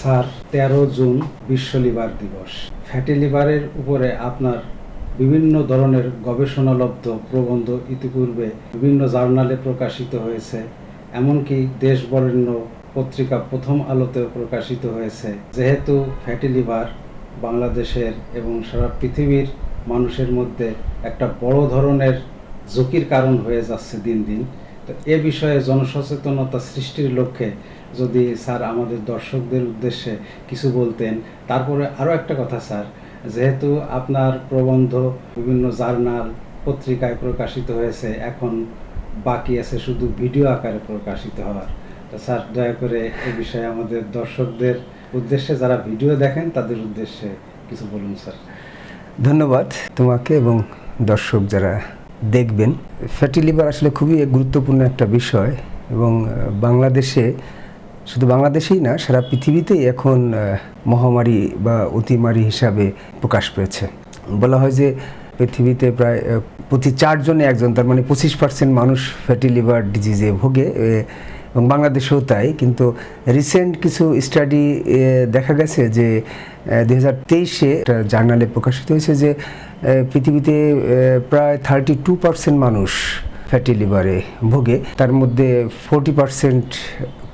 Sir, তেরো June বিশ্ব liver দিবস। ফ্যাটি লিভারের উপরে আপনার বিভিন্ন ধরনের গবেষণালব্ধ প্রবন্ধ ইতিপূর্বে বিভিন্ন জার্নালে প্রকাশিত হয়েছে, এমনকি দেশ বরেণ্য পত্রিকা প্রথম আলোতেও প্রকাশিত হয়েছে। যেহেতু ফ্যাটি লিভার বাংলাদেশের এবং সারা পৃথিবীর মানুষের মধ্যে একটা বড় ধরনের ঝুঁকির কারণ হয়ে যাচ্ছে দিন দিন, তো এ বিষয়ে জনসচেতনতা সৃষ্টির লক্ষ্যে যদি স্যার আমাদের দর্শকদের উদ্দেশ্যে কিছু বলতেন। তারপরে আরও একটা কথা স্যার, যেহেতু আপনার প্রবন্ধ বিভিন্ন জার্নাল, পত্রিকায় প্রকাশিত হয়েছে, এখন বাকি আছে শুধু ভিডিও আকারে প্রকাশিত হওয়ার। স্যার, দয়া করে এ বিষয়ে আমাদের দর্শকদের উদ্দেশ্যে যারা ভিডিও দেখেন, তাদের উদ্দেশ্যে কিছু বলুন স্যার। ধন্যবাদ তোমাকে এবং দর্শক যারা দেখবেন। ফ্যাটি লিভার আসলে খুবই গুরুত্বপূর্ণ একটা বিষয় এবং বাংলাদেশে শুধু বাংলাদেশেই না, সারা পৃথিবীতেই এখন মহামারী বা অতিমারী হিসাবে প্রকাশ পেয়েছে। বলা হয় যে পৃথিবীতে প্রায় প্রতি চারজনে একজন, তার মানে পঁচিশ পার্সেন্ট মানুষ ফ্যাটি লিভার ডিজিজে ভোগে এবং বাংলাদেশেও তাই। কিন্তু রিসেন্ট কিছু স্টাডি দেখা গেছে যে দুই হাজার তেইশে জার্নালে প্রকাশিত হয়েছে যে পৃথিবীতে প্রায় থার্টি টু পার্সেন্ট মানুষ ফ্যাটি লিভারে ভোগে। তার মধ্যে ফোরটি পার্সেন্ট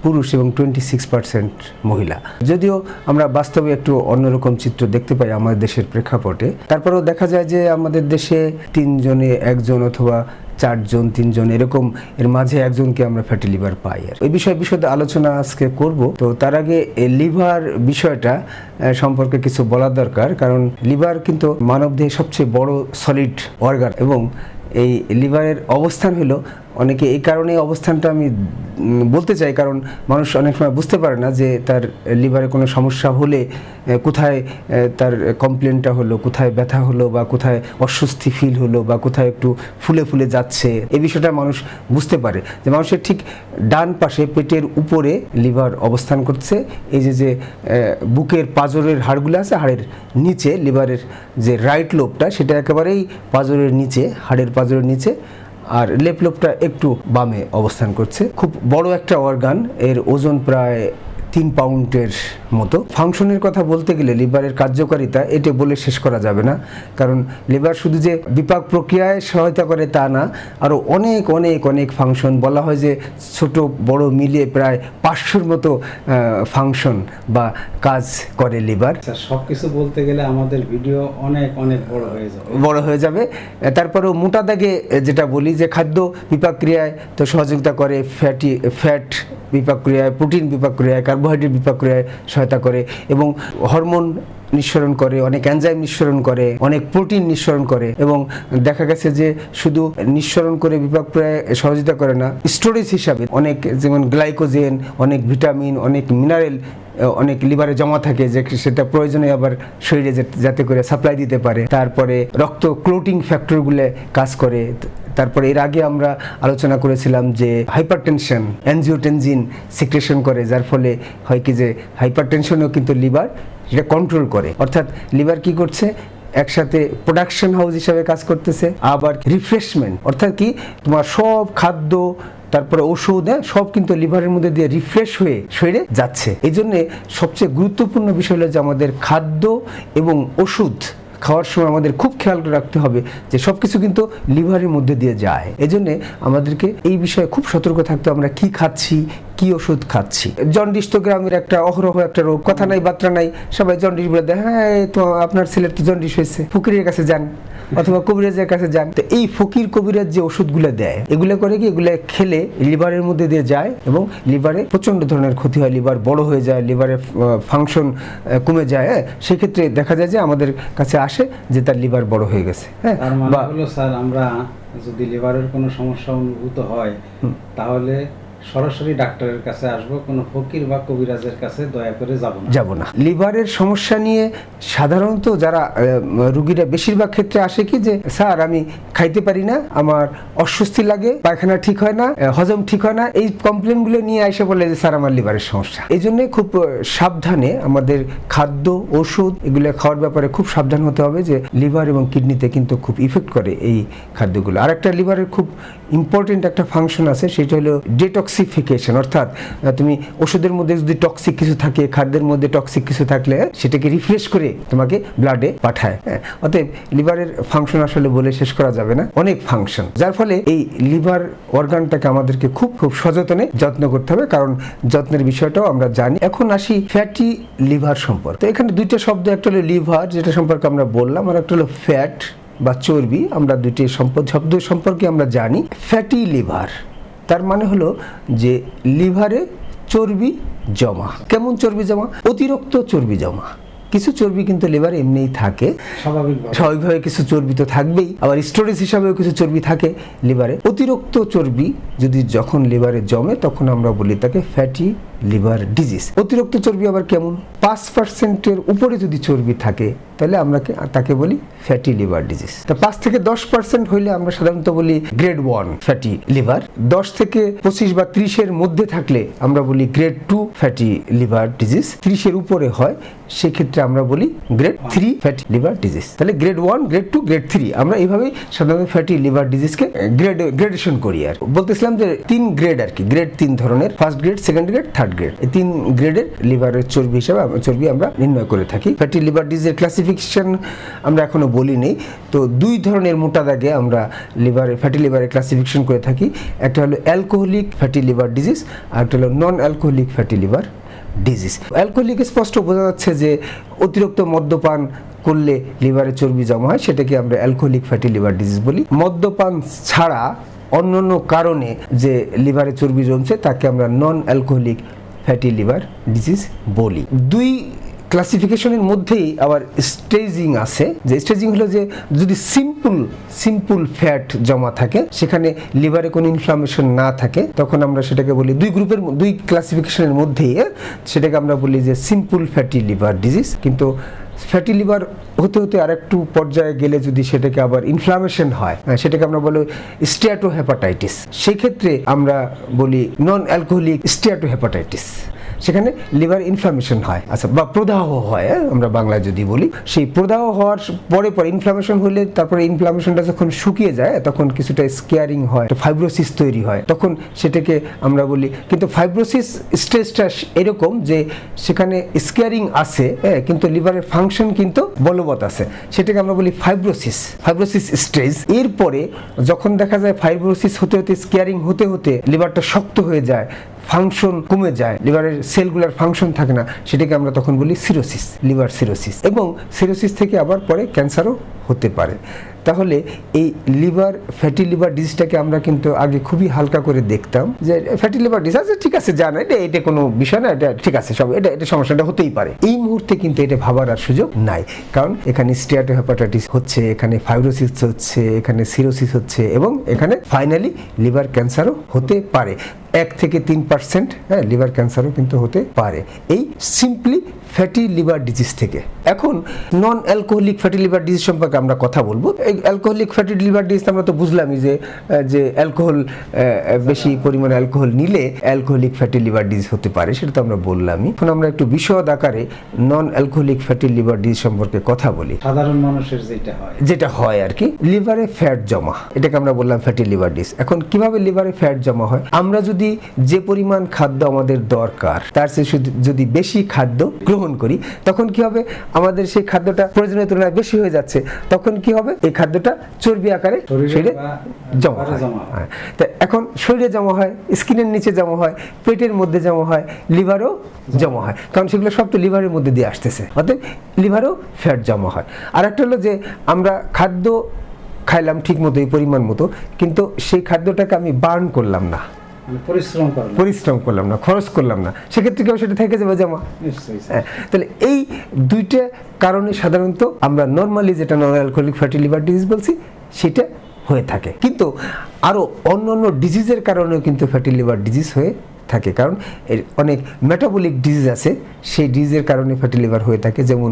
পুরুষ এবং টোয়েন্টি সিক্স পার্সেন্ট মহিলা। যদিও আমরা বাস্তবে একটু অন্যরকম চিত্র দেখতে পাই আমাদের দেশের প্রেক্ষাপটে, তারপরেও দেখা যায় যে আমাদের দেশে তিনজনে একজন অথবা চারজন, তিনজন এরকম, এর মাঝে একজনকে আমরা ফ্যাটি লিভার পাই। আর এই বিষয়ে বিশদে আলোচনা আজকে করব। তো তার আগে লিভার বিষয়টা সম্পর্কে কিছু বলা দরকার, কারণ লিভার কিন্তু মানবদেহে সবচেয়ে বড় সলিড অর্গান এবং এই লিভারের অবস্থান হলো অনেকে এই কারণে অবস্থানটা আমি বলতে চাই, কারণ মানুষ অনেক সময় বুঝতে পারে না যে তার লিভারে কোনো সমস্যা হলে কোথায় তার কমপ্লেনটা হলো, কোথায় ব্যথা হলো বা কোথায় অস্বস্তি ফিল হলো বা কোথায় একটু ফুলে ফুলে যাচ্ছে, এই বিষয়টা মানুষ বুঝতে পারে। যে মানুষের ঠিক ডান পাশে পেটের উপরে লিভার অবস্থান করছে, এই যে যে বুকের পাজরের হাড়গুলো আছে, হাড়ের নিচে, লিভারের যে রাইট লোবটা সেটা একেবারেই পাজরের নিচে, হাড়ের পাজরের নিচে আর লেপলোপটা একটু বামে অবস্থান করছে। খুব বড় একটা অর্গান এর ওজন প্রায় তিন পাউন্ডের মতো। ফাংশনের কথা বলতে গেলে লিভারের কার্যকারিতা এটা বলে শেষ করা যাবে না। কারণ লিভার শুধু যে বিপাক প্রক্রিয়ায় সহায়তা করে তা না আরও অনেক অনেক অনেক ফাংশন বলা হয় যে ছোট বড় মিলিয়ে প্রায় পাঁচশোর মতো ফাংশন বা কাজ করে লিভার। সব কিছু বলতে গেলে আমাদের ভিডিও অনেক অনেক বড় হয়ে যাবে। বড় হয়ে যাবে। তারপরেও মোটা দাগে যেটা বলি যে খাদ্য বিপাক ক্রিয়ায় তো সহযোগিতা করে ফ্যাটি ফ্যাট বিপাক ক্রিয়ায় প্রোটিন বিপাক ক্রিয়ায় কার্বোহাইড্রেট বিপাক ক্রিয়ায় সহায়তা করে এবং হরমোন নিঃসরণ করে, অনেক অ্যানজাইম নিঃসরণ করে, অনেক প্রোটিন নিঃসরণ করে এবং দেখা গেছে যে শুধু নিঃসরণ করে বিপাক প্রায় সহযোগিতা করে না, স্টোরেজ হিসাবে অনেক যেমন গ্লাইকোজেন, অনেক ভিটামিন, অনেক মিনারেল অনেক লিভারে জমা থাকে যে সেটা প্রয়োজনে আবার শরীরে যাতে করে সাপ্লাই দিতে পারে। তারপরে রক্ত ক্লোটিং ফ্যাক্টরগুলো কাজ করে। তারপরে এর আগে আমরা আলোচনা করেছিলাম যে হাইপার টেনশন অ্যানজিওটেনজিন সিক্রেশন করে, যার ফলে হয় কি যে হাইপার টেনশনও কিন্তু লিভার সেটা কন্ট্রোল করে। অর্থাৎ লিভার কি করছে? একসাথে প্রোডাকশন হাউস হিসাবে কাজ করতেছে। আবার রিফ্রেশমেন্ট অর্থাৎ কি তোমার সব খাদ্য তারপরে ওষুধ হ্যাঁ সব কিন্তু লিভারের মধ্যে দিয়ে রিফ্রেশ হয়ে সেরে যাচ্ছে। এই জন্যে সবচেয়ে গুরুত্বপূর্ণ বিষয় হলো যে আমাদের খাদ্য এবং ওষুধ খাওয়ার সময় আমাদের খুব খেয়াল রাখতে হবে যে সব কিছু কিন্তু লিভারের মধ্যে দিয়ে যায়। এই জন্যে আমাদেরকে এই বিষয়ে খুব সতর্ক থাকতে আমরা কি খাচ্ছি, কি ওষুধ খাচ্ছি। জন্ডিস তো গ্রামের একটা অহরহ একটা রোগ, কথা নাই, বার্তা নাই, সবাই জন্ডিস বলে দেয় হ্যাঁ তো আপনার ছেলের তো জন্ডিস হয়েছে, ফকিরের কাছে যান অথবা কবিরাজের কাছে যান। তো এই ফকির, কবিরাজ যে ওষুধগুলো দেয়, এগুলো করে কি, এগুলো খেলে লিভারের মধ্যে দিয়ে যায় এবং লিভারে প্রচণ্ড ধরনের ক্ষতি হয়, লিভার বড় হয়ে যায়, লিভারের ফাংশন কমে যায় হ্যাঁ? সেক্ষেত্রে দেখা যায় যে আমাদের কাছে আসে যে তার লিভার বড় হয়ে গেছে হ্যাঁ? মানে হলো স্যার আমরা যদি লিভারের কোনো সমস্যা অনুভূত হয় তাহলে সরাসরি ডাক্তারের কাছে আসব কোনো ফকির বা কবিরাজের কাছে দয়া করে যাব না। যাব না। লিভারের সমস্যা নিয়ে সাধারণত যারা রুগীরা বেশিরভাগ ক্ষেত্রে আসে কি যে স্যার আমি খাইতে পারি না, আমার অস্বস্তি লাগে, পায়খানা ঠিক হয় না হজম ঠিক হয় না। এই কমপ্লেনগুলো নিয়ে এসে বলে যে, স্যার, আমার লিভারের সমস্যা। এই জন্য খুব সাবধানে আমাদের খাদ্য, ওষুধ এগুলো খাওয়ার ব্যাপারে খুব সাবধান হতে হবে যে লিভার এবং কিডনিতে কিন্তু খুব ইফেক্ট করে এই খাদ্যগুলো। আর একটা লিভারের খুব ইম্পর্টেন্ট একটা ফাংশন আছে, সেটা হলো ডেটক্সিফিকেশন অর্থাৎ তুমি ওষুধের মধ্যে যদি টক্সিক কিছু থাকে, খাদ্যের মধ্যে টক্সিক কিছু থাকলে, সেটাকে রিফ্রেশ করে তোমাকে ব্লাডে পাঠায়। হ্যাঁ অতএব লিভারের ফাংশন আসলে বলে শেষ করা যাবে না? অনেক ফাংশন যার ফলে এই লিভার অর্গানটাকে আমাদেরকে খুব খুব সযত্নে যত্ন করতে হবে, কারণ যত্নের বিষয়টাও আমরা জানি। এখন আসি ফ্যাটি লিভার সম্পর্কে। এখানে দুইটা শব্দ, একটা হলো লিভার যেটা সম্পর্কে আমরা বললাম, আর একটা হলো ফ্যাট বা চর্বি। আমরা দুইটি সম্পদ, শব্দ সম্পর্কে আমরা জানি। ফ্যাটি লিভার তার মানে হলো যে লিভারে চর্বি জমা। কেমন চর্বি জমা? অতিরিক্ত চর্বি জমা। কিছু চর্বি কিন্তু লেবার এমনিই থাকে। স্বাভাবিকভাবে কিছু চর্বি তো থাকবেই। আবার স্টোরেজ হিসাবেও কিছু চর্বি থাকে লিভারে অতিরিক্ত চর্বি যদি যখন লিভারে জমে তখন আমরা বলি তাকে ফ্যাটি লিভার ডিজিজ। অতিরিক্ত চর্বি আবার কেমন? পাঁচ পার্সেন্টের উপরে যদি চর্বি থাকে, তাহলে আমরা তাকে বলি ফ্যাটি লিভার ডিজিজ তা পাঁচ থেকে দশ পার্সেন্ট হইলে আমরা সাধারণত বলি গ্রেড ওয়ান ফ্যাটি লিভার দশ থেকে পঁচিশ বা ত্রিশের মধ্যে থাকলে আমরা বলি grade two fatty liver disease ত্রিশের উপরে হয়, সেক্ষেত্রে আমরা বলি grade three fatty liver disease তাহলে grade one grade two grade three আমরা এইভাবেই সাধারণত ফ্যাটি লিভার ডিজিজকে গ্রেড গ্রেডেশন করি আর। বলতেছিলাম যে তিন গ্রেড আর কি গ্রেড তিন ধরনের। First grade second grade third grade এই তিন গ্রেডের লিভারের চর্বি হিসাবে চর্বি আমরা নির্ণয় করে থাকি। ফ্যাটি লিভার ডিজিজের ক্লাসিফিকেশন আমরা এখনও বলি নেই। তো দুই ধরনের মোটা দাগে আমরা লিভারে ফ্যাটি লিভারের ক্লাসিফিকেশন করে থাকি। একটা হলো অ্যালকোহলিক ফ্যাটি লিভার ডিজিজ আর একটা হলো non alcoholic fatty liver disease alcoholic স্পষ্ট বোঝা যাচ্ছে যে অতিরিক্ত মদ্যপান করলে লিভারে চর্বি জমা হয়, সেটাকে আমরা অ্যালকোহলিক ফ্যাটি লিভার ডিজিজ বলি। মদ্যপান ছাড়া অন্যান্য কারণে যে লিভারে চর্বি জমছে, তাকে আমরা non alcoholic fatty liver disease বলি দুই ক্লাসিফিকেশনের মধ্যেই আবার স্টেজিং আছে। যে স্টেজিং হলো যে, যদি সিম্পল সিম্পল ফ্যাট জমা থাকে, সেখানে লিভারে কোনো ইনফ্লামেশন না থাকে, তখন আমরা সেটাকে বলি দুই গ্রুপের দুই ক্লাসিফিকেশনের মধ্যেই সেটাকে আমরা বলি যে সিম্পল ফ্যাটি লিভার ডিজিজ কিন্তু ফ্যাটি লিভার হতে হতে আরেকটু পর্যায়ে গেলে যদি সেটাকে আবার ইনফ্লামেশন হয় সেটাকে আমরা বলি স্টিয়াটো হেপাটাইটিস সেক্ষেত্রে আমরা বলি নন অ্যালকোহলিক স্টিয়াটো হেপাটাইটিস সেখানে লিভার ইনফ্লামেশন হয়। আচ্ছা বা প্রদাহ হয় হ্যাঁ, আমরা বাংলায় যদি বলি। সেই প্রদাহ হওয়ার পরে পরে ইনফ্লামেশন হলে তারপরে ইনফ্লামেশনটা যখন শুকিয়ে যায় তখন কিছুটা স্কেয়ারিং হয় ফাইব্রোসিস তৈরি হয়। তখন সেটাকে আমরা বলি কিন্তু ফাইব্রোসিস স্টেজটা এরকম যে সেখানে স্কেয়ারিং আছে হ্যাঁ, কিন্তু লিভারের ফাংশন কিন্তু বলবৎ আছে। সেটাকে আমরা বলি ফাইব্রোসিস ফাইব্রোসিস স্টেজ এরপরে যখন দেখা যায় ফাইব্রোসিস হতে হতে স্কেয়ারিং হতে হতে লিভারটা শক্ত হয়ে যায় ফাংশন কমে যায় লিভারের সেলগুলার ফাংশন থাকে না, সেটাকে আমরা তখন বলি সিরোসিস লিভার সিরোসিস এবং সিরোসিস থেকে আবার পরে ক্যান্সারও হতে পারে। তাহলে এই লিভার, ফ্যাটি লিভার ডিজিজটাকে আমরা কিন্তু আগে খুবই হালকা করে দেখতাম যে ফ্যাটি লিভার ডিজিজ আছে ঠিক আছে, জানা, এটা এটা কোনো বিষয় না, এটা ঠিক আছে, সব, এটা এটা সমস্যাটা হতেই পারে। এই মুহূর্তে কিন্তু এটা ভাবার আর সুযোগ নাই, কারণ এখানে স্টিয়াটো হেপাটাইটিস হচ্ছে, এখানে ফাইব্রোসিস হচ্ছে, এখানে সিরোসিস হচ্ছে এবং এখানে ফাইনালি লিভার ক্যান্সারও হতে পারে। এক থেকে তিন পার্সেন্ট হ্যাঁ লিভার ক্যান্সারও কিন্তু হতে পারে। এই সিম্পলি ফ্যাটি লিভার ডিজিজ থেকে। এখন non alcoholic fatty liver disease সম্পর্কে আমরা কথা বলব। এই অ্যালকোহলিক ফ্যাটি লিভার ডিজিজ আমরা তো বুঝলামই যে যে অ্যালকোহল বেশি পরিমাণে অ্যালকোহল নিলে অ্যালকোহলিক ফ্যাটি লিভার ডিজিজ হতে পারে সেটা তো আমরা বললামই। এখন আমরা একটু বিশদ আকারে non alcoholic fatty liver disease সম্পর্কে কথা বলি। সাধারণ মানুষের যেটা হয়। যেটা হয় আর কি লিভারে ফ্যাট জমা। এটাকে আমরা বললাম ফ্যাটি লিভার ডিস এখন কীভাবে লিভারে ফ্যাট জমা হয়? আমরা যদি যে পরিমাণ খাদ্য আমাদের দরকার তার চেয়ে শুধু- যদি বেশি খাদ্য গ্রহণ করি তখন কি হবে? আমাদের সেই খাদ্যটা প্রয়োজনের তুলনায় বেশি হয়ে যাচ্ছে। তখন কি হবে? এই খাদ্যটা চর্বি আকারে শরীরে জমা হয়। হয়। তা এখন শরীরে জমা হয় স্কিনের নিচে জমা হয় পেটের মধ্যে জমা হয় লিভারও জমা হয়। কারণ সেগুলো সব তো লিভারের মধ্যে দিয়ে আসতেছে। অতএব লিভারও ফ্যাট জমা হয়। আর একটা হলো যে আমরা খাদ্য খাইলাম ঠিক মতো এই পরিমাণ মতো কিন্তু সেই খাদ্যটাকে আমি বার্ন করলাম না। পরিশ্রম করেন পরিশ্রম করলাম না খরচ করলাম না। সেক্ষেত্রে কেউ সেটা থেকে যাবে জমা নিশ্চয়ই হ্যাঁ, তাহলে এই দুইটা কারণে সাধারণত আমরা নর্মালি যেটা non alcoholic fatty liver disease বলছি সেটা হয়ে থাকে। কিন্তু আরও অন্য অন্য ডিজিজের কারণেও কিন্তু ফ্যাটি লিভার ডিজিজ হয়ে থাকে। কারণ এর অনেক মেটাবলিক ডিজিজ আছে সেই ডিজিজের কারণে ফ্যাটি লিভার হয়ে থাকে। যেমন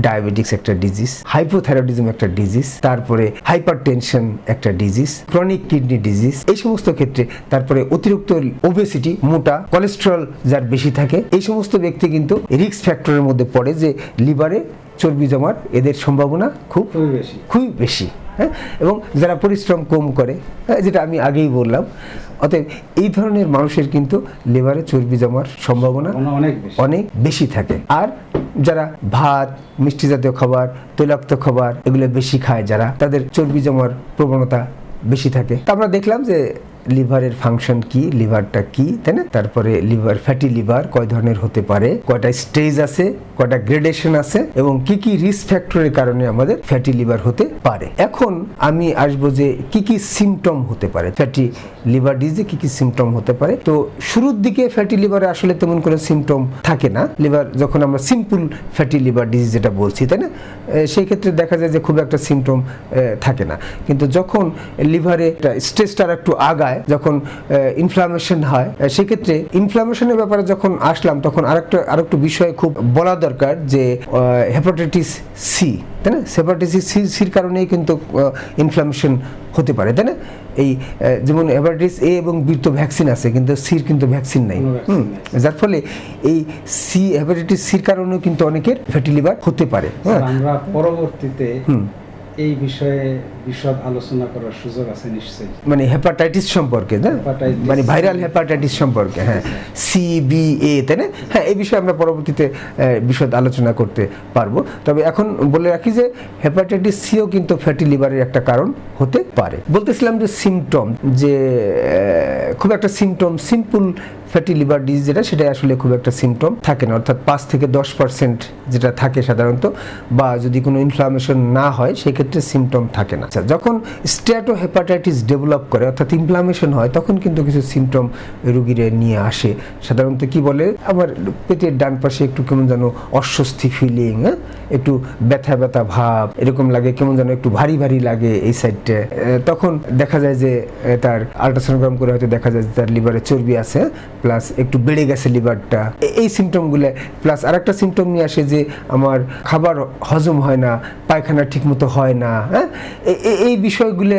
ডায়াবেটিক্স একটা ডিজিজ হাইপোথাইরয়েডিজম একটা ডিজিজ তারপরে হাইপার টেনশন একটা ডিজিজ ক্রনিক কিডনি ডিজিজ এই সমস্ত ক্ষেত্রে তারপরে অতিরিক্ত ওবেসিটি মোটা কোলেস্টেরল যার বেশি থাকে এই সমস্ত ব্যক্তি কিন্তু রিস্ক ফ্যাক্টরের মধ্যে পড়ে যে লিভারে চর্বি জমার এদের সম্ভাবনা খুব খুবই বেশি। খুবই বেশি। হ্যাঁ? এবং যারা পরিশ্রম কম করে হ্যাঁ, যেটা আমি আগেই বললাম অতএব এই ধরনের মানুষের কিন্তু লেভারে চর্বি জমার সম্ভাবনা অনেক বেশি। অনেক বেশি থাকে। আর যারা ভাত মিষ্টি জাতীয় খাবার তৈলাক্ত খাবার এগুলো বেশি খায় যারা তাদের চর্বি জমার প্রবণতা বেশি থাকে। তা আমরা দেখলাম যে লিভারের ফাংশন কি, লিভারটা কি, তাই না? তারপরে লিভার ফ্যাটি লিভার কয় ধরনের হতে পারে, কয়টা স্টেজ আছে, কয়টা গ্রেডেশন আছে এবং কি কি রিস্ক ফ্যাক্টরের কারণে আমাদের ফ্যাটি লিভার হতে পারে। এখন আমি আসব যে কি কি সিমটম হতে পারে। ফ্যাটি লিভার ডিজিজে কি কি সিমটম হতে পারে। তো শুরুর দিকে ফ্যাটি লিভারে আসলে তেমন কোনো সিমটম থাকে না। লিভার যখন আমরা সিম্পল ফ্যাটি লিভার ডিজিজ যেটা বলছি, তাই না? সেই ক্ষেত্রে দেখা যায় যে খুব একটা সিমটম থাকে না। কিন্তু যখন লিভারে স্ট্রেসটা একটু আগায় যখন ইনফ্লামেশন হয় সেক্ষেত্রে ইনফ্লামেশনের ব্যাপারে যখন আসলাম তখন আরেকটা আরেকটু বিষয় খুব বলা দরকার যে হেপাটাইটিস সি তাই না? হেপাটাইটিস সি সির কারণেই কিন্তু ইনফ্লামেশন হতে পারে তাই না? এই যেমন হেপাটাইটিস এ এবং বির তো ভ্যাকসিন আছে কিন্তু সির কিন্তু ভ্যাকসিন নাই। যার ফলে এই সি হেপাটাইটিস সির কারণেও কিন্তু অনেকের ফ্যাটি লিভার হতে পারে। হ্যাঁ। আমরা পরবর্তীতে হুম। এই বিষয়ে বিশদ আলোচনা করার সুযোগ আছে নিশ্চয়ই। মানে হেপাটাইটিস সম্পর্কে না? মানে ভাইরাল হেপাটাইটিস সম্পর্কে হ্যাঁ। সি বি এ তাই না? হ্যাঁ এই বিষয়ে আমরা পরবর্তীতে বিশদ আলোচনা করতে পারব। তবে এখন বলে রাখি যে হেপাটাইটিস সিও কিন্তু ফ্যাটি লিভারের একটা কারণ হতে পারে। বলতেছিলাম যে সিমটম যে খুব একটা symptom simple fatty liver disease যেটা সেটা আসলে খুব একটা সিমটম থাকে না। অর্থাৎ পাঁচ থেকে দশ পার্সেন্ট যেটা থাকে সাধারণত বা যদি কোনো ইনফ্লামেশন না হয় সেক্ষেত্রে সিমটম থাকে না। আচ্ছা, যখন স্ট্যাটো হেপাটাইটিস ডেভেলপ করে অর্থাৎ ইনফ্লামেশন হয় তখন কিন্তু কিছু সিমটম রুগীরা নিয়ে আসে। সাধারণত কি বলে আমার পেটের ডান পাশে একটু কেমন যেন অস্বস্তি ফিলিং হ্যাঁ? একটু ব্যথা ব্যথা ভাব এরকম লাগে কেমন যেন একটু ভারী ভারী লাগে এই সাইডটা তখন দেখা যায় যে তার আল্ট্রাসোনোগ্রাম করে হয়তো দেখা যায় যে তার লিভারে চর্বি আছে প্লাস একটু বেড়ে গেছে লিভারটা এই সিমটমগুলো প্লাস আরেকটা সিমটম নিয়ে আসে যে আমার খাবার হজম হয় না, পায়খানা ঠিকমতো হয় না হ্যাঁ? এই বিষয়গুলো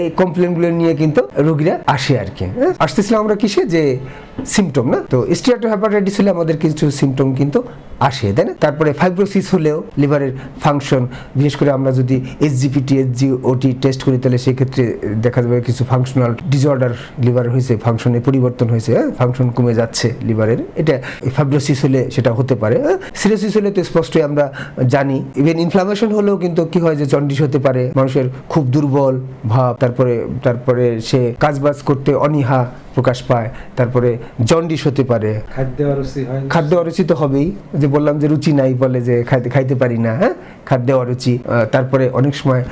এই কমপ্লেনগুলো নিয়ে কিন্তু রোগীরা আসে আর কি হ্যাঁ? আসতেছিলাম আমরা কিসে? যে সিমটম না? তো স্টিয়াটো হেপাটাইটিস হলে আমাদের কিছু সিমটম কিন্তু আসে, তাই না? তারপরে ফাইব্রোসিস হলেও লিভারের ফাংশন বিশেষ করে আমরা যদি এসজিপিটি এসজিওটি টেস্ট করি, তাহলে সেক্ষেত্রে দেখা যাবে কিছু ফাংশনাল ডিসঅর্ডার লিভার হয়েছে ফাংশনে পরিবর্তন হয়েছে ফাংশন কমে যাচ্ছে লিভারের। এটা ফাইব্রোসিস হলে সেটা হতে পারে সিরোসিস হলে তো স্পষ্টই আমরা জানি। ইভেন ইনফ্লামেশন হলেও কিন্তু কি হয় যে জন্ডিস হতে পারে, মানুষের খুব দুর্বল ভাব, তারপরে তারপরে সে কাজবাজ করতে অনীহা প্রকাশ পায়, তারপরে জন্ডিস হতে পারে। খাদ্য অরুচি হয় তো হবেই। যে বললাম যে রুচি নাই বলে যে খাইতে খাইতে পারি না হ্যাঁ? খাদ্য অরুচি তারপরে অনেক সময়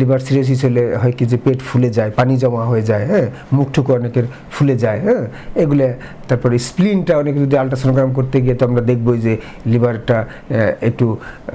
লিভার সিরোসিস হলে হয় কি যে পেট ফুলে যায় পানি জমা হয়ে যায় হ্যাঁ? মুখ মুখটুকু অনেকের ফুলে যায় হ্যাঁ? এগুলো তারপরে স্প্লিনটা অনেক যদি আল্ট্রাসোনোগ্রাম করতে গিয়ে তো আমরা দেখবোই যে লিভারটা একটু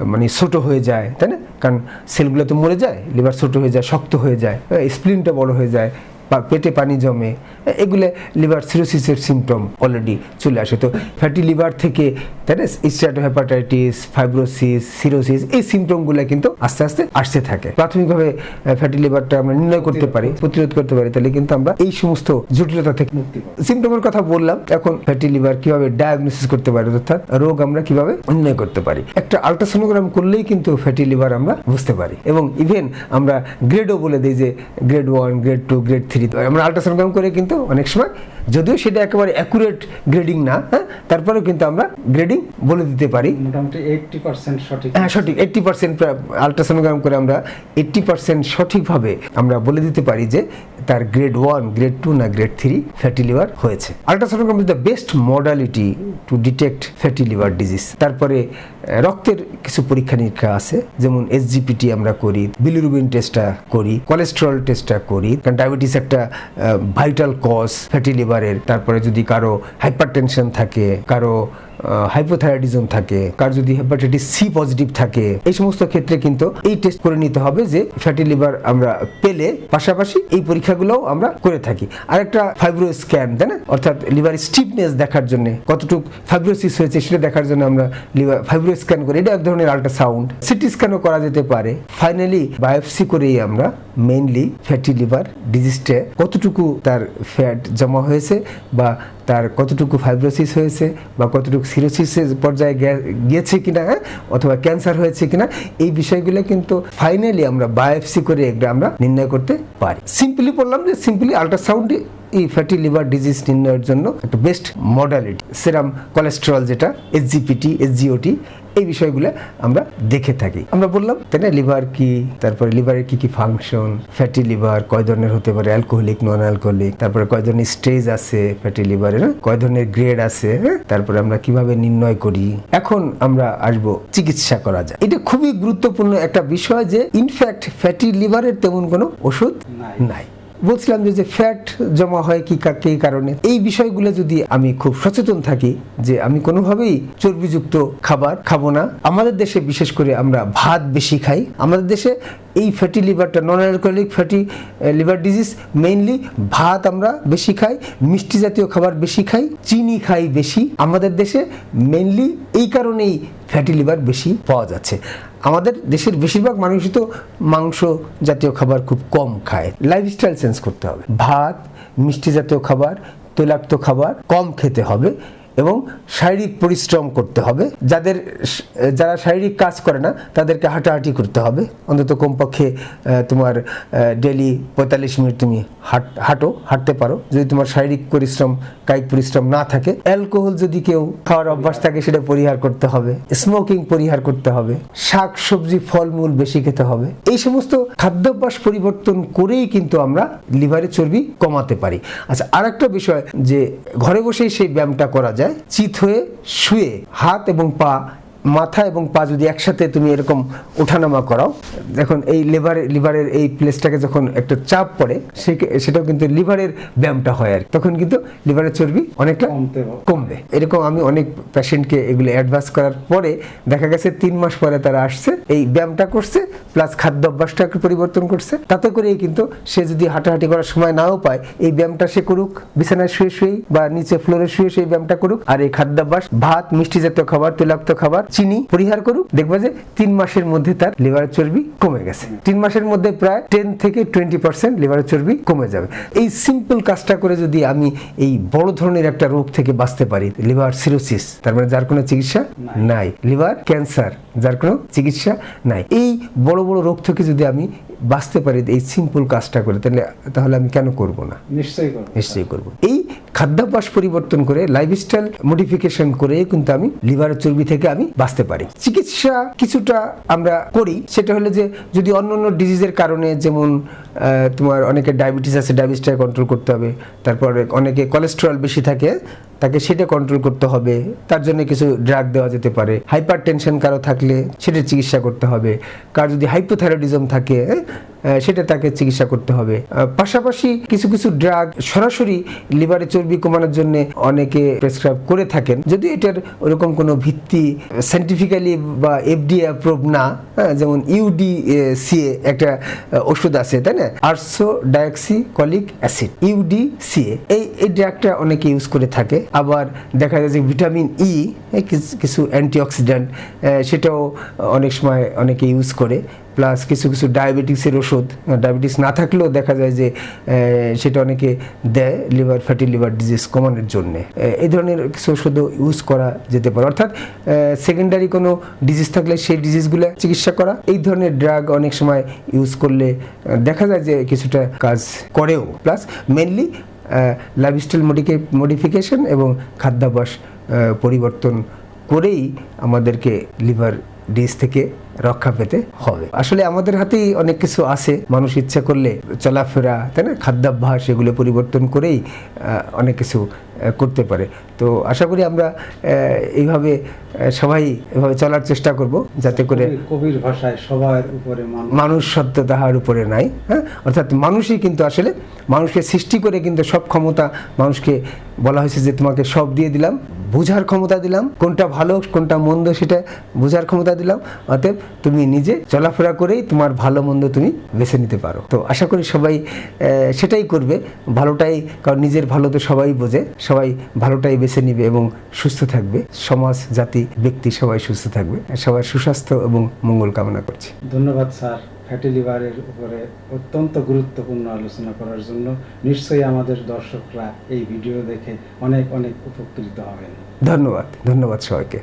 মানে ছোট হয়ে যায় তাই না? কারণ সেলগুলো তো মরে যায় লিভার ছোটো হয়ে যায় শক্ত হয়ে যায় স্প্লিনটা বড় হয়ে যায় পা- পেটে পানি জমে, এগুলো লিভার সিরোসিসের সিমটম অলরেডি চলে আসে। তো ফ্যাটি লিভার থেকে তাই না স্ট্যাটো হেপাটাইটিস ফাইব্রোসিস সিরোসিস এই সিমটমগুলো কিন্তু আস্তে আস্তে আসতে থাকে। প্রাথমিকভাবে ফ্যাটি লিভারটা আমরা নির্ণয় করতে পারি, প্রতিরোধ করতে পারি, তাহলে কিন্তু আমরা এই সমস্ত জটিলতা থেকে মুক্তি সিমটমের কথা বললাম, এখন ফ্যাটি লিভার কীভাবে ডায়াগনোসিস করতে পারি, অর্থাৎ রোগ আমরা কীভাবে নির্ণয় করতে পারি। একটা আল্ট্রাসোনোগ্রাম করলেই কিন্তু ফ্যাটি লিভার আমরা বুঝতে পারি। এবং ইভেন আমরা গ্রেডও বলে দিই যে grade one grade two grade three আমরা আলট্রাসাউন্ড করে কিন্তু অনেক সময় যদিও সেটা একেবারে অ্যাকুরেট গ্রেডিং না হ্যাঁ? তারপরেও কিন্তু আমরা গ্রেডিং বলে দিতে পারি। মোটামুটি এইটটি পার্সেন্ট সঠিক। হ্যাঁ সঠিক। এইট্টি পার্সেন্ট আলট্রাসোনোগ্রাম করে আমরা এইট্টি পার্সেন্ট সঠিকভাবে আমরা বলে দিতে পারি যে তার গ্রেড ওয়ান গ্রেড টু না গ্রেড থ্রি ফ্যাটি লিভার হয়েছে। Ultrasonogram is the best modality to detect fatty liver disease তারপরে রক্তের কিছু পরীক্ষা নিরীক্ষা আছে যেমন এসজিপিটি আমরা করি বিলিরুবিন টেস্টটা করি কোলেস্টেরল টেস্টটা করি কারণ ডায়াবেটিস একটা ভাইটাল কজ ফ্যাটি লিভারের তারপরে যদি কারও হাইপারটেনশন থাকে কারও হাইপোথাইরয়েডিজম থাকে কার যদি হেপাটাইটিস সি পজিটিভ থাকে, এই সমস্ত ক্ষেত্রে কিন্তু এই টেস্ট করে নিতে হবে যে ফ্যাটি লিভার আমরা পেলে পাশাপাশি এই পরীক্ষাগুলোও আমরা করে থাকি। আরেকটা ফাইব্রো স্ক্যান তাই না? অর্থাৎ লিভার স্টিফনেস দেখার জন্য। কতটুকু ফাইব্রোসিস হয়েছে সেটা দেখার জন্য আমরা লিভার ফাইব্রো স্ক্যান করি। এটা এক ধরনের আল্ট্রাসাউন্ড সিটি স্ক্যানও করা যেতে পারে। ফাইনালি বায়োপসি করেই আমরা মেইনলি ফ্যাটি লিভার ডিজিজটা কতটুকু তার ফ্যাট জমা হয়েছে বা তার কতটুকু ফাইব্রোসিস হয়েছে বা কতটুকু সিরোসিসের পর্যায়ে গিয়েছে কিনা হ্যাঁ? অথবা ক্যান্সার হয়েছে কিনা, এই বিষয়গুলো কিন্তু ফাইনালি আমরা বায়োপসি করে এগুলো আমরা নির্ণয় করতে পারি সিম্পলি বললাম যে সিম্পলি আল্ট্রাসাউন্ড এই ফ্যাটি লিভার ডিজিজ নির্ণয়ের জন্য একটা বেস্ট মডালিটি সেরাম কোলেস্টেরল যেটা এসজিপিটি এসজিওটি এই বিষয়গুলো আমরা দেখে থাকি। আমরা বললাম তাই না? লিভার কি? তারপরে লিভারের কি কি ফাংশন? ফ্যাটি লিভার কয় ধরনের হতে পারে? অ্যালকোহলিক নন অ্যালকোহলিক তারপরে কয় ধরনের স্টেজ আছে ফ্যাটি লিভারের কয় ধরনের গ্রেড আছে হ্যাঁ? তারপরে আমরা কীভাবে নির্ণয় করি? এখন আমরা আসব চিকিৎসা করা যায় এটা খুবই গুরুত্বপূর্ণ একটা বিষয় যে ইনফ্যাক্ট ফ্যাটি লিভারের তেমন কোনো ওষুধ নাই। বলছিলাম যে ফ্যাট জমা হয় কা- কি কারণে? এই বিষয়গুলো যদি আমি খুব সচেতন থাকি যে, আমি কোনোভাবেই চর্বিযুক্ত খাবার খাব না। আমাদের দেশে বিশেষ করে আমরা ভাত বেশি খাই। আমাদের দেশে এই fatty লিভারটা non alcoholic fatty liver disease mainly ভাত আমরা বেশি খাই, মিষ্টি জাতীয় খাবার বেশি খাই, চিনি খাই বেশি। আমাদের দেশে মেইনলি এই কারণেই ফ্যাটি লিভার বেশি পাওয়া যাচ্ছে। আমাদের দেশের বেশিরভাগ মানুষই তো মাংস জাতীয় খাবার খুব কম খায়। লাইফস্টাইল চেঞ্জ করতে হবে। ভাত, মিষ্টি জাতীয় খাবার, তৈলাক্ত খাবার কম খেতে হবে। এবং শারীরিক পরিশ্রম করতে হবে। যাদের যারা শারীরিক কাজ করে না, তাদেরকে হাঁটাহাঁটি করতে হবে। অন্তত কমপক্ষে তোমার ডেলি পঁয়তাল্লিশ মিনিট তুমি হাঁট, হাঁটো, হাঁটতে পারো। যদি তোমার শারীরিক পরিশ্রম, কায়িক পরিশ্রম না থাকে, অ্যালকোহল যদি কেউ খাওয়ার অভ্যাস থাকে, সেটা পরিহার করতে হবে। স্মোকিং পরিহার করতে হবে। শাক, সবজি, ফলমূল বেশি খেতে হবে। এই সমস্ত খাদ্যাভ্যাস পরিবর্তন করেই কিন্তু আমরা লিভারের চর্বি কমাতে পারি। আচ্ছা আর একটা বিষয় যে, ঘরে বসেই সেই ব্যায়ামটা করা যায়। চিত হয়ে শুয়ে হাত এবং পা মাথা এবং পা যদি একসাথে তুমি এরকম ওঠানামা করাও দেখুন এই লিভার লিভারের এই প্লেসটাকে যখন একটা চাপ পড়ে সে- সেটাও কিন্তু লিভারের ব্যায়ামটা হয় আর তখন কিন্তু লিভারের চর্বি অনেকটা কমবে। এরকম আমি অনেক পেশেন্টকে এগুলো অ্যাডভাইস করার পরে দেখা গেছে তিন মাস পরে তারা আসছে এই ব্যায়ামটা করছে প্লাস খাদ্য অভ্যাসটাকে পরিবর্তন করছে। তাতে করেই কিন্তু সে যদি হাঁটাহাঁটি করার সময় নাও পায় এই ব্যায়ামটা সে করুক বিছানায় শুয়ে শুয়েই বা নিচে ফ্লোরে শুয়ে সেই ব্যায়ামটা করুক। আর এই খাদ্যাভ্যাস ভাত মিষ্টি জাতীয় খাবার তৈলাক্ত খাবার চিনি পরিহার করুক দেখবে যে তিন মাসের মধ্যে তার লিভারের চর্বি কমে গেছে। তিন মাসের মধ্যে প্রায় টেন থেকে টোয়েন্টি পার্সেন্ট লিভারের চর্বি কমে যাবে। এই সিম্পল কাজটা করে যদি আমি এই বড় ধরনের একটা রোগ থেকে বাঁচতে পারি লিভার সিরোসিস তার মানে যার কোনো চিকিৎসা নাই। লিভার ক্যান্সার যার কোনো চিকিৎসা নাই। এই বড় বড় রোগ থেকে যদি আমি বাঁচতে পারি এই সিম্পল কাজটা করে তাহলে তাহলে আমি কেন করব না? নিশ্চয়ই করব। নিশ্চয়ই করব। এই খাদ্যাভ্যাস পরিবর্তন করে লাইফস্টাইল মডিফিকেশন করে কিন্তু আমি লিভারের চর্বি থেকে আমি বাঁচতে পারি। চিকিৎসা কিছুটা আমরা করি সেটা হলো যে যদি অন্য অন্য ডিজিজের কারণে যেমন তোমার অনেকে ডায়াবেটিস আছে ডায়াবেটিসটা কন্ট্রোল করতে হবে তারপরে অনেকে কোলেস্টেরল বেশি থাকে তাকে সেটা কন্ট্রোল করতে হবে। তার জন্য কিছু ড্রাগ দেওয়া যেতে পারে। হাইপার টেনশন কারও থাকলে সেটা চিকিৎসা করতে হবে। কার যদি হাইপোথাইরয়েডিজম থাকে সেটা তাকে চিকিৎসা করতে হবে। পাশাপাশি কিছু কিছু ড্রাগ সরাসরি লিভারে চর্বি কমানোর জন্য অনেকে প্রেসক্রাইব করে থাকেন। যদি এটার ওরকম কোনো ভিত্তি সাইন্টিফিক্যালি বা এফডিএ অ্যাপ্রুভ না হ্যাঁ, যেমন ইউডি সিএ একটা ওষুধ আছে তাই না? Ursodeoxycholic acid U D C A এই এই ড্রাগটা অনেকে ইউজ করে থাকে। আবার দেখা যায় যে ভিটামিন ই কিছু অ্যান্টিঅক্সিডেন্ট সেটাও অনেক সময় অনেকে ইউজ করে। প্লাস কিছু কিছু ডায়াবেটিসের ওষুধ ডায়াবেটিস না থাকলেও দেখা যায় যে সেটা অনেকে দেয় লিভার ফ্যাটি লিভার ডিজিজ কমানোর জন্য। এই ধরনের কিছু ওষুধও ইউজ করা যেতে পারে। অর্থাৎ সেকেন্ডারি কোনো ডিজিজ থাকলে সেই ডিজিজগুলো চিকিৎসা করা। এই ধরনের ড্রাগ অনেক সময় ইউজ করলে দেখা যায় যে কিছুটা কাজ করেও। প্লাস মেনলি লাইফস্টাইল মডিকে মডিফিকেশন এবং খাদ্যাভ্যাস পরিবর্তন করেই আমাদেরকে লিভার ডিজ থেকে রক্ষা পেতে হবে। আসলে আমাদের হাতেই অনেক কিছু আছে। মানুষ ইচ্ছা করলে চলাফেরা, তাই না? খাদ্যাভ্যাস এগুলো পরিবর্তন করেই অনেক কিছু করতে পারে। তো আশা করি আমরা এইভাবে সবাই এভাবে চলার চেষ্টা করব যাতে করে কবির- ভাষায় সবার উপরে মানুষ সত্য তাহার উপরে নাই হ্যাঁ? অর্থাৎ মানুষই কিন্তু আসলে মানুষকে সৃষ্টি করে কিন্তু সব ক্ষমতা মানুষকে বলা হয়েছে যে তোমাকে সব দিয়ে দিলাম, বোঝার ক্ষমতা দিলাম, কোনটা ভালো, কোনটা মন্দ সেটা বোঝার ক্ষমতা দিলাম, অতএব তুমি নিজে চলাফেরা করেই তোমার ভালো মন্দ তুমি বেছে নিতে পারো। তো আশা করি সবাই সেটাই করবে, ভালোটাই, কারণ নিজের ভালো তো সবাই বোঝে, সবাই ভালোটাই বেছে নিবে এবং সুস্থ থাকবে। সমাজ, জাতি, ব্যক্তি সবাই সুস্থ থাকবে। সবার সুস্বাস্থ্য এবং মঙ্গল কামনা করছি। ধন্যবাদ, স্যার। ফ্যাটি লিভারের উপরে অত্যন্ত গুরুত্বপূর্ণ আলোচনা করার জন্য নিশ্চয়ই আমাদের দর্শকরা এই ভিডিও দেখে অনেক অনেক উপকৃত হবেন। ধন্যবাদ ধন্যবাদ সবাইকে।